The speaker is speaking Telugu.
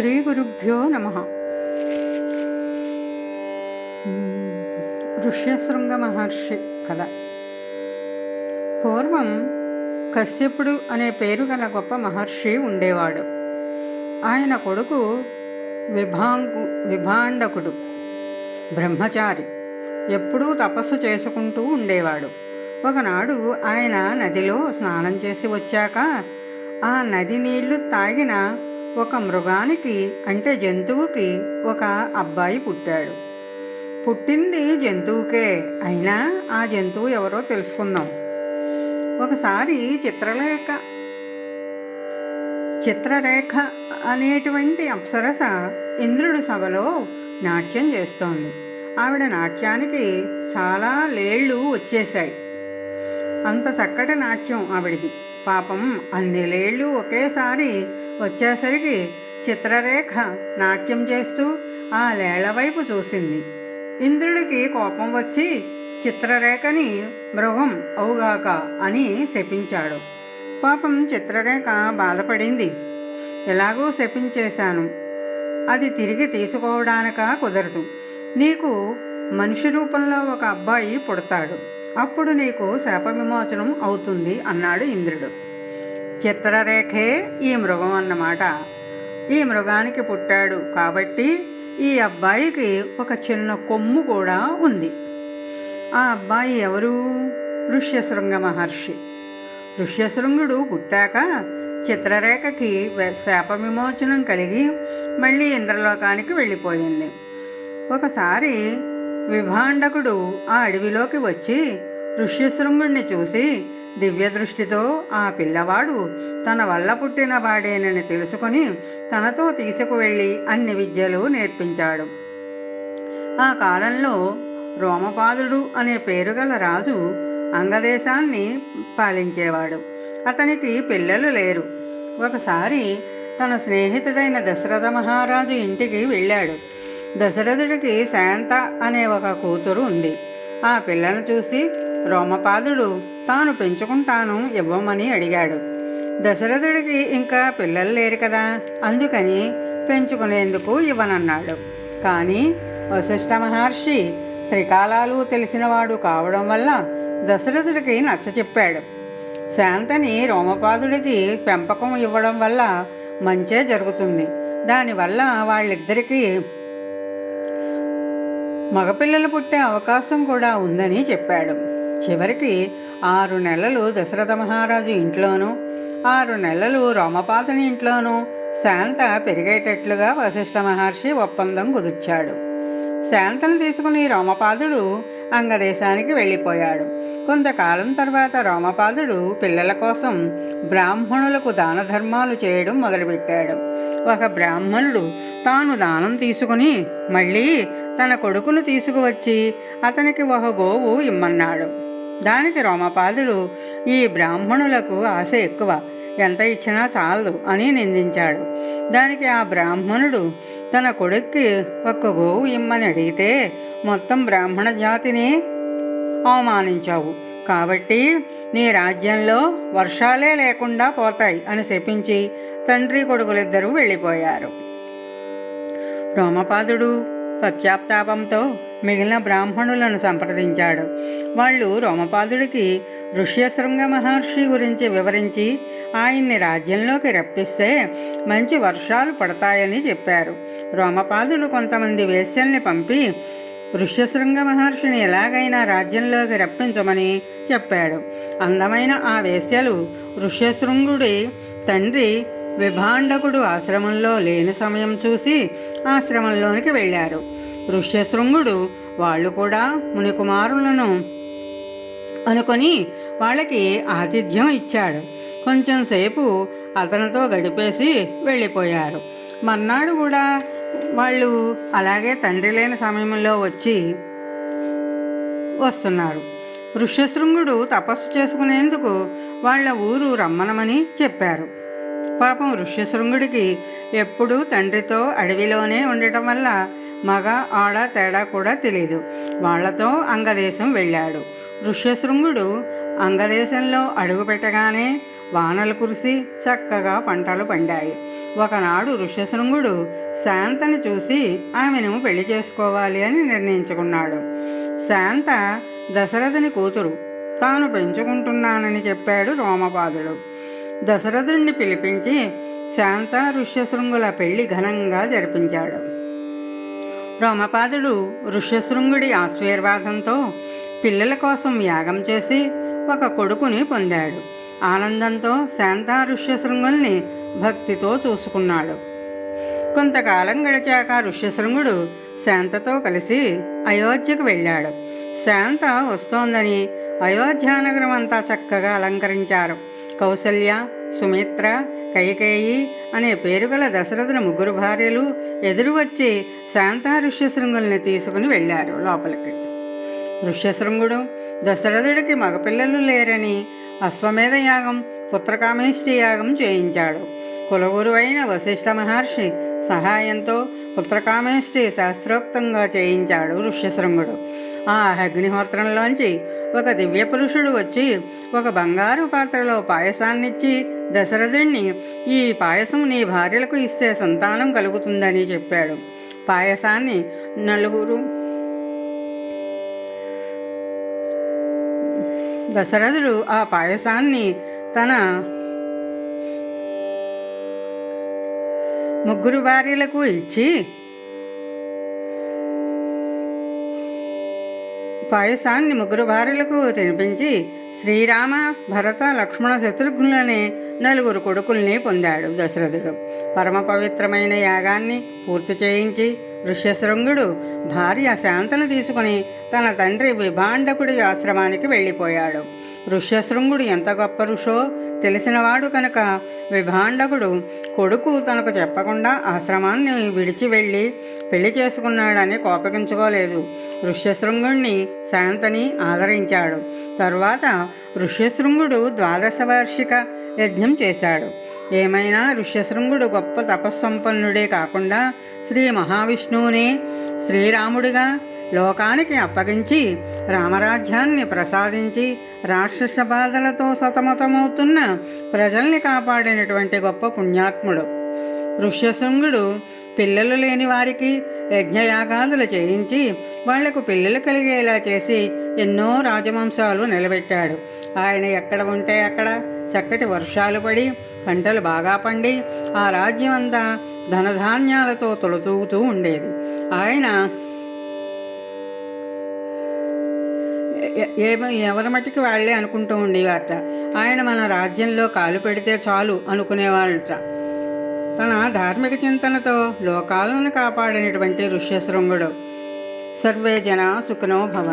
శ్రీ గురుభ్యో నమ ఋష్యశృంగ మహర్షి కథ. పూర్వం కశ్యపుడు అనే పేరు గల గొప్ప మహర్షి ఉండేవాడు. ఆయన కొడుకు విభాంగు విభాండకుడు బ్రహ్మచారి ఎప్పుడూ తపస్సు చేసుకుంటూ ఉండేవాడు. ఒకనాడు ఆయన నదిలో స్నానం చేసి వచ్చాక ఆ నది నీళ్ళు తాగిన ఒక మృగానికి అంటే జంతువుకి ఒక అబ్బాయి పుట్టాడు. పుట్టింది జంతువుకే. అయినా ఆ జంతువు ఎవరో తెలుసుకుందాం. ఒకసారి చిత్రలేఖ చిత్రరేఖ అనేటువంటి అప్సరస ఇంద్రుడి సభలో నాట్యం చేస్తోంది. ఆవిడ నాట్యానికి చాలా లేళ్ళు వచ్చేశాయి. అంత చక్కటి నాట్యం ఆవిడిది. పాపం అన్ని లేళ్ళు ఒకేసారి వచ్చేసరికి చిత్రరేఖ నాట్యం చేస్తూ ఆ లేళ్ళ వైపు చూసింది. ఇంద్రుడికి కోపం వచ్చి చిత్రరేఖని మృగం అవుగాక అని శపించాడు. పాపం చిత్రరేఖ బాధపడింది. ఎలాగూ శపించేశాను. అది తిరిగి తీసుకోవడానిక కుదరదు. నీకు మనిషి రూపంలో ఒక అబ్బాయి పుడతాడు. అప్పుడు నీకు శాప విమోచనం అవుతుంది అన్నాడు ఇంద్రుడు. చిత్రరేఖే ఈ మృగం అన్నమాట. ఈ మృగానికి పుట్టాడు కాబట్టి ఈ అబ్బాయికి ఒక చిన్న కొమ్ము కూడా ఉంది. ఆ అబ్బాయి ఎవరు? ఋష్యశృంగ మహర్షి. ఋష్యశృంగుడు పుట్టాక చిత్రరేఖకి శాప విమోచనం కలిగి మళ్ళీ ఇంద్రలోకానికి వెళ్ళిపోయింది. ఒకసారి విభాండకుడు ఆ అడవిలోకి వచ్చి ఋష్యశృంగుణ్ణి చూసి దివ్యదృష్టితో ఆ పిల్లవాడు తన వల్ల పుట్టిన వాడేనని తెలుసుకొని తనతో తీసుకువెళ్ళి అన్ని విద్యలు నేర్పించాడు. ఆ కాలంలో రోమపాదుడు అనే పేరు గల రాజు అంగదేశాన్ని పాలించేవాడు. అతనికి పిల్లలు లేరు. ఒకసారి తన స్నేహితుడైన దశరథ మహారాజు ఇంటికి వెళ్ళాడు. దశరథుడికి శాంత అనే ఒక కూతురు ఉంది. ఆ పిల్లను చూసి రోమపాదుడు తాను పెంచుకుంటాను ఇవ్వమని అడిగాడు. దశరథుడికి ఇంకా పిల్లలు లేరు కదా అందుకని పెంచుకునేందుకు ఇవ్వనన్నాడు. కానీ వశిష్ఠ మహర్షి త్రికాలాలు తెలిసినవాడు కావడం వల్ల దశరథుడికి నచ్చ చెప్పాడు. శాంతని రోమపాదుడికి పెంపకం ఇవ్వడం వల్ల మంచే జరుగుతుంది. దానివల్ల వాళ్ళిద్దరికీ మగపిల్లలు పుట్టే అవకాశం కూడా ఉందని చెప్పాడు. చివరికి ఆరు నెలలు దశరథ మహారాజు ఇంట్లోనూ ఆరు నెలలు రోమపాతుని ఇంట్లోనూ శాంత పెరిగేటట్లుగా వశిష్ఠ మహర్షి ఒప్పందం కుదుర్చాడు. శాంతను తీసుకుని రోమపాదుడు అంగదేశానికి వెళ్ళిపోయాడు. కొంతకాలం తర్వాత రోమపాదుడు పిల్లల కోసం బ్రాహ్మణులకు దాన ధర్మాలు చేయడం మొదలుపెట్టాడు. ఒక బ్రాహ్మణుడు తాను దానం తీసుకుని మళ్ళీ తన కొడుకును తీసుకువచ్చి అతనికి ఒక గోవు ఇమ్మన్నాడు. దానికి రోమపాదుడు ఈ బ్రాహ్మణులకు ఆశ ఎక్కువ. ఎంత ఇచ్చినా చాలదు అని నిందించాడు. దానికి ఆ బ్రాహ్మణుడు తన కొడుక్కి ఒక్క గోవు ఇమ్మని అడిగితే మొత్తం బ్రాహ్మణ జాతిని అవమానించావు. కాబట్టి నీ రాజ్యంలో వర్షాలే లేకుండా పోతాయి అని శపించి తండ్రి కొడుకులిద్దరూ వెళ్ళిపోయారు. రోమపాదుడు పశ్చాత్తాపంతో మిగిలిన బ్రాహ్మణులను సంప్రదించాడు. వాళ్ళు రోమపాదుడికి ఋష్యశృంగ మహర్షి గురించి వివరించి ఆయన్ని రాజ్యంలోకి రప్పిస్తే మంచి వర్షాలు పడతాయని చెప్పారు. రోమపాదుడు కొంతమంది వేశ్యల్ని పంపి ఋష్యశృంగ మహర్షిని ఎలాగైనా రాజ్యంలోకి రప్పించమని చెప్పాడు. అందమైన ఆ వేశ్యలు ఋష్యశృంగుడి తండ్రి విభాండకుడు ఆశ్రమంలో లేని సమయం చూసి ఆశ్రమంలోనికి వెళ్ళారు. ఋష్యశృంగుడు వాళ్ళు కూడా మునికుమారులను అనుకొని వాళ్ళకి ఆతిథ్యం ఇచ్చాడు. కొంచెం సేపు అతనితో గడిపేసి వెళ్ళిపోయారు. మర్నాడు కూడా వాళ్ళు అలాగే తండ్రి లేని సమయంలో వచ్చి వస్తున్నారు. ఋష్యశృంగుడు తపస్సు చేసుకునేందుకు వాళ్ళ ఊరు రమ్మనమని చెప్పారు. పాపం ఋష్యశృంగుడికి ఎప్పుడూ తండ్రితో అడవిలోనే ఉండటం వల్ల మగ ఆడ తేడా కూడా తెలియదు వాళ్ళతో అంగదేశం వెళ్ళాడు. ఋష్యశృంగుడు అంగదేశంలో అడుగుపెట్టగానే వానలు కురిసి చక్కగా పంటలు పండాయి. ఒకనాడు ఋష్యశృంగుడు శాంతని చూసి ఆమెను పెళ్ళి చేసుకోవాలి అని నిర్ణయించుకున్నాడు. శాంత దశరథని కూతురు తాను పెంచుకుంటున్నానని చెప్పాడు రోమపాదుడు. దశరథుడిని పిలిపించి శాంత ఋష్యశృంగుల పెళ్ళి ఘనంగా జరిపించాడు. రోమపాదుడు ఋష్యశృంగుడి ఆశీర్వాదంతో పిల్లల కోసం యాగం చేసి ఒక కొడుకుని పొందాడు. ఆనందంతో శాంత ఋష్యశృంగుల్ని భక్తితో చూసుకున్నాడు. కొంతకాలం గడిచాక ఋష్యశృంగుడు శాంతతో కలిసి అయోధ్యకు వెళ్ళాడు. శాంత వస్తోందని అయోధ్యానగరం అంతా చక్కగా అలంకరించారు. కౌసల్య సుమిత్ర కైకేయి అనే పేరుగల దశరథుల ముగ్గురు భార్యలు ఎదురు వచ్చి శాంత ఋష్యశృంగుల్ని తీసుకుని వెళ్ళారు లోపలికి. ఋష్యశృంగుడు దశరథుడికి మగపిల్లలు లేరని అశ్వమేధ యాగం పుత్రకామేష్టి యాగం చేయించాడు. కులగురువైన అయిన వశిష్ఠ మహర్షి సహాయంతో పుత్రకామేష్టి శాస్త్రోక్తంగా చేయించాడు ఋష్యశృంగుడు. ఆ అగ్నిహోత్రంలోంచి ఒక దివ్య పురుషుడు వచ్చి ఒక బంగారు పాత్రలో పాయసాన్నిచ్చి దశరథుడిని ఈ పాయసం నీ భార్యలకు ఇస్తే సంతానం కలుగుతుందని చెప్పాడు. పాయసాన్ని నలుగురు దశరథుడు ఆ పాయసాన్ని తన ముగ్గురు భార్యలకు ఇచ్చి పాయసాన్ని ముగ్గురు భార్యలకు తినిపించి శ్రీరామ భరత లక్ష్మణ శత్రుఘ్నులని నలుగురు కొడుకుల్ని పొందాడు దశరథుడు. పరమ పవిత్రమైన యాగాన్ని పూర్తి చేయించి ఋష్యశృంగుడు భార్య శాంతను తీసుకుని తన తండ్రి విభాండకుడి ఆశ్రమానికి వెళ్ళిపోయాడు. ఋష్యశృంగుడు ఎంత గొప్ప ఋషో తెలిసినవాడు కనుక విభాండకుడు కొడుకు తనకు చెప్పకుండా ఆశ్రమాన్ని విడిచి వెళ్ళి పెళ్ళి చేసుకున్నాడని కోపగించుకోలేదు. ఋష్యశృంగుణ్ణి శాంతని ఆదరించాడు. తరువాత ఋష్యశృంగుడు ద్వాదశ వార్షిక యజ్ఞం చేశాడు. ఏమైనా ఋష్యశృంగుడు గొప్ప తపస్సంపన్నుడే కాకుండా శ్రీ మహావిష్ణువునే శ్రీరాముడిగా లోకానికి అప్పగించి రామరాజ్యాన్ని ప్రసాదించి రాక్షస బాధలతో సతమతమవుతున్న ప్రజల్ని కాపాడినటువంటి గొప్ప పుణ్యాత్ముడు. ఋష్యశృంగుడు పిల్లలు లేని వారికి యజ్ఞయాగాదులు చేయించి వాళ్ళకు పిల్లలు కలిగేలా చేసి ఎన్నో రాజవంశాలు నిలబెట్టాడు. ఆయన ఎక్కడ ఉంటే అక్కడ చక్కటి వర్షాలు పడి పంటలు బాగా పండి ఆ రాజ్యం అంతా ధనధాన్యాలతో తొలతూగుతూ ఉండేది. ఆయన ఏమో ఎవరి మటుకు వాళ్ళే అనుకుంటూ ఉండేవారట. ఆయన మన రాజ్యంలో కాలు పెడితే చాలు అనుకునేవాళ్ళట. తన ధార్మిక చింతనతో లోకాలను కాపాడినటువంటి ఋష్యశృంగుడు. సర్వే జన సుఖనో భవ